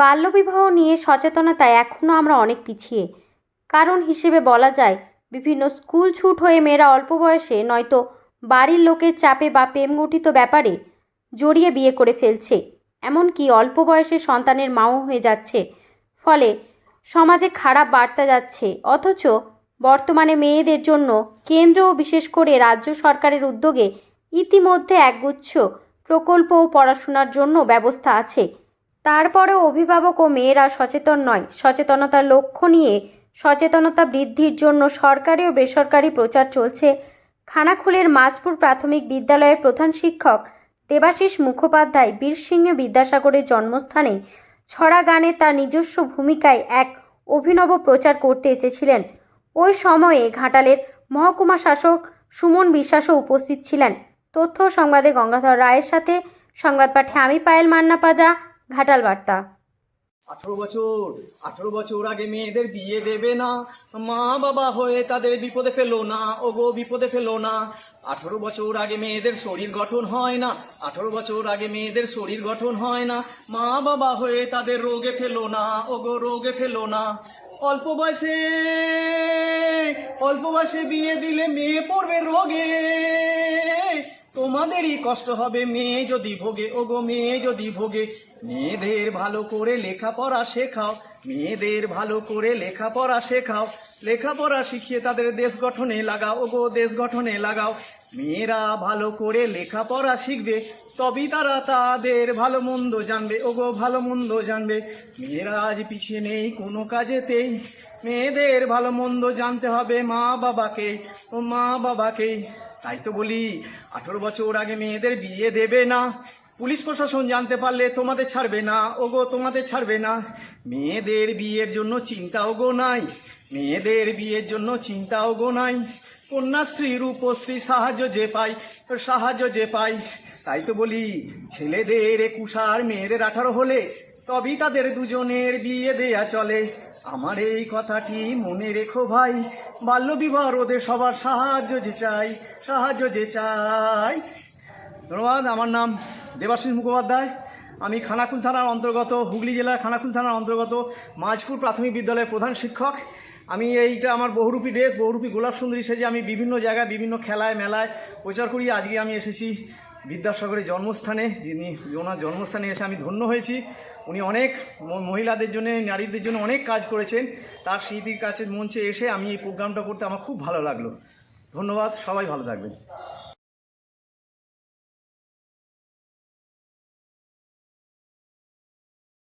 বাল্যবিবাহ নিয়ে সচেতনতায় এখনও আমরা অনেক পিছিয়ে। কারণ হিসেবে বলা যায়, বিভিন্ন স্কুল ছুট হয়ে মেয়েরা অল্প বয়সে নয়তো বাড়ির লোকের চাপে বা প্রেমগঠিত ব্যাপারে জড়িয়ে বিয়ে করে ফেলছে। এমনকি অল্প বয়সে সন্তানের মাও হয়ে যাচ্ছে। ফলে সমাজে খারাপ বার্তা যাচ্ছে। অথচ বর্তমানে মেয়েদের জন্য কেন্দ্র ও বিশেষ করে রাজ্য সরকারের উদ্যোগে ইতিমধ্যে একগুচ্ছ প্রকল্প ও পড়াশোনার জন্য ব্যবস্থা আছে। তারপরেও অভিভাবক ও মেয়েরা সচেতন নয়। সচেতনতার লক্ষ্য নিয়ে সচেতনতা বৃদ্ধির জন্য সরকারি ও বেসরকারি প্রচার চলছে। খানাকুলের মাঝপুর প্রাথমিক বিদ্যালয়ের প্রধান শিক্ষক দেবাশিস মুখোপাধ্যায় বীরসিংহ বিদ্যাসাগরের জন্মস্থানে ছড়া গানে তার নিজস্ব ভূমিকায় এক অভিনব প্রচার করতে এসেছিলেন। ওই সময়ে ঘাটালের মহকুমা শাসক সুমন বিশ্বাসও উপস্থিত ছিলেন। তথ্য সংবাদে গঙ্গাধর রায়ের সাথে সংবাদ পাঠে আমি পায়েল মান্না পাজা। ঘাটাল বার্তা। আঠারো বছর আঠারো বছর আগে মেয়েদের বিয়ে দেবে না। মা বাবা হয়ে তাদের বিপদে ফেলো না, ওগো বিপদে ফেলো না। আঠারো বছর আগে মেয়েদের শরীর গঠন হয় না, আঠারো বছর আগে মেয়েদের শরীর গঠন হয় না। মা বাবা হয়ে তাদের রোগে ফেলো না, ওগো রোগে ফেলো না। অল্প বয়সে অল্প বয়সে বিয়ে দিলে মেয়ে পড়বে রোগে। তোমাদেরই কষ্ট হবে। মেয়ে যদি ভোগে, ওগো মেয়ে যদি ভোগে, মেয়েদের ভালো করে লেখাপড়া শেখাও। মেয়েদের ভালো করে লেখাপড়া শেখাও, লেখাপড়া শিখিয়ে তাদের দেশ গঠনে লাগাও। ওগো, দেশ গঠনে লাগাও। মেয়েরা ভালো করে লেখাপড়া শিখবে, তবেই তারা তাদের ভালো মন্দ জানবে। ওগো, ভালো মন্দ জানবে। মেয়েরা আজ পিছিয়ে নেই কোনো কাজেতেই। মেয়েদের ভালো মন্দ জানতে হবে মা বাবাকে ও মা বাবাকে তাই তো বলি, আঠেরো বছর আগে মেয়েদের বিয়ে দেবে না। পুলিশ প্রশাসন জানতে পারলে তোমাদের ছাড়বে না। ওগো, তোমাদের ছাড়বে না। মেয়েদের বিয়ের জন্য চিন্তা গো নাই। মেয়েদের বিয়ের জন্য চিন্তা গো নাই। কন্যাশ্রী, রূপশ্রী সাহায্য যে পাই, সাহায্য যে পাই। তাই তো বলি, ছেলেদের একুশ আর মেয়েদের আঠারো হলে তবেই তাদের দুজনের বিয়ে দেয়া চলে। আমার এই কথাটি মনে রেখো ভাই। বাল্যবিবাহ রোধে সবার সাহায্য যে চাই, সাহায্য যে চাই। ধন্যবাদ, আমার নাম দেবাশিস মুখোপাধ্যায়। আমি খানাকুল থানার অন্তর্গত, হুগলি জেলার খানাকুল থানার অন্তর্গত, মাঝপুর প্রাথমিক বিদ্যালয়ের প্রধান শিক্ষক। আমি এইটা আমার বহুরূপী ড্রেস, বহুরূপী গোলাপ সুন্দরী সেজে আমি বিভিন্ন জায়গায়, বিভিন্ন খেলায়, মেলায় প্রচার করি। আজকে আমি এসেছি বিদ্যাসাগরের জন্মস্থানে, যিনি ওনার জন্মস্থানে এসে আমি ধন্য হয়েছি। উনি অনেক মহিলাদের জন্য, নারীদের জন্য অনেক কাজ করেছেন। তার স্মৃতির কাছে মঞ্চে এসে আমি এই প্রোগ্রামটা করতে আমার খুব ভালো লাগল। ধন্যবাদ, সবাই ভালো থাকবেন।